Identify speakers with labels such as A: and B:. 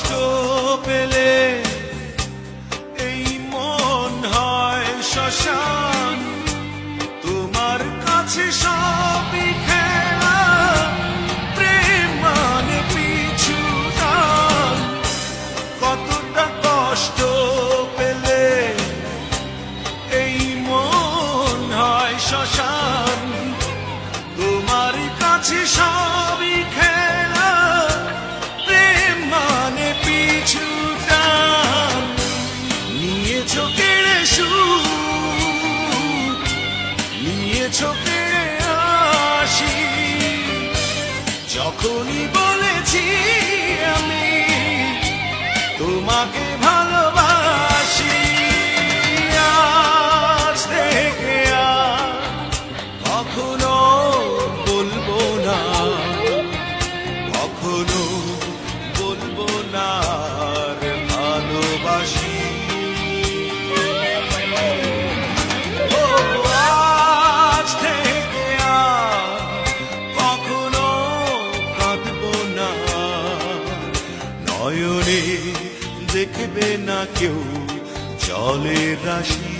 A: কষ্ট পেলে এই মন হয় শ্মশান। তোমার কাছে সবই খেলা, প্রেম মানে পিছু কষ্ট পেলে এই মন হয় তোমার কাছে সবই সুখ যখনই বলেছি আমি তোমাকে ভালোবাসি আজ থেকে আর কখনো নয়নে দেখবে না কেউ জলের রাশি